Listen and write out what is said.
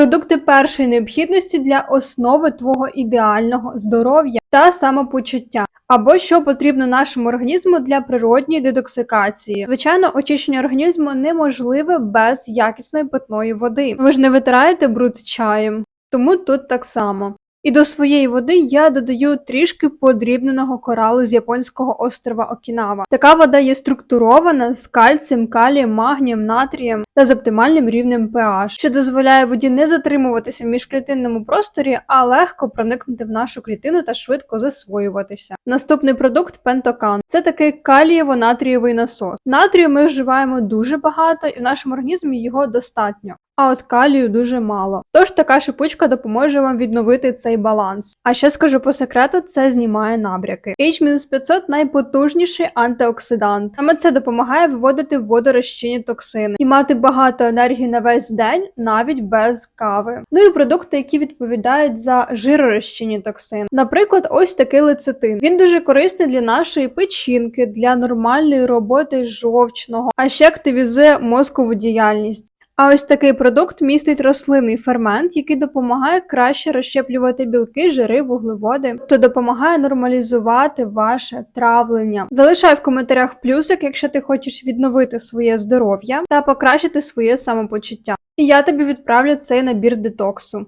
продукти першої необхідності для основи твого ідеального здоров'я та самопочуття. Або що потрібно нашому організму для природньої детоксикації. Звичайно, очищення організму неможливе без якісної питної води. Ви ж не витираєте бруд чаєм, тому тут так само. І до своєї води я додаю трішки подрібненого коралу з японського острова Окінава. Така вода є структурована з кальцієм, калієм, магнієм, натрієм та з оптимальним рівнем pH, що дозволяє воді не затримуватися в міжклітинному просторі, а легко проникнути в нашу клітину та швидко засвоюватися. Наступний продукт пентокан. Це такий калієво-натрієвий насос. Натрію ми вживаємо дуже багато, і в нашому організмі його достатньо. А от калію дуже мало. Тож така шипучка допоможе вам відновити цей баланс. А ще скажу по секрету, це знімає набряки. H-500 найпотужніший антиоксидант. Саме це допомагає виводити водорозчинні токсини і мати багато енергії на весь день, навіть без кави. Ну і продукти, які відповідають за жиророзчинні токсини. Наприклад, ось такий лецитин. Він дуже корисний для нашої печінки, для нормальної роботи жовчного, а ще активізує мозкову діяльність. А ось такий продукт містить рослинний фермент, який допомагає краще розщеплювати білки, жири, вуглеводи, тобто допомагає нормалізувати ваше травлення. Залишай в коментарях плюсик, якщо ти хочеш відновити своє здоров'я та покращити своє самопочуття. І я тобі відправлю цей набір детоксу.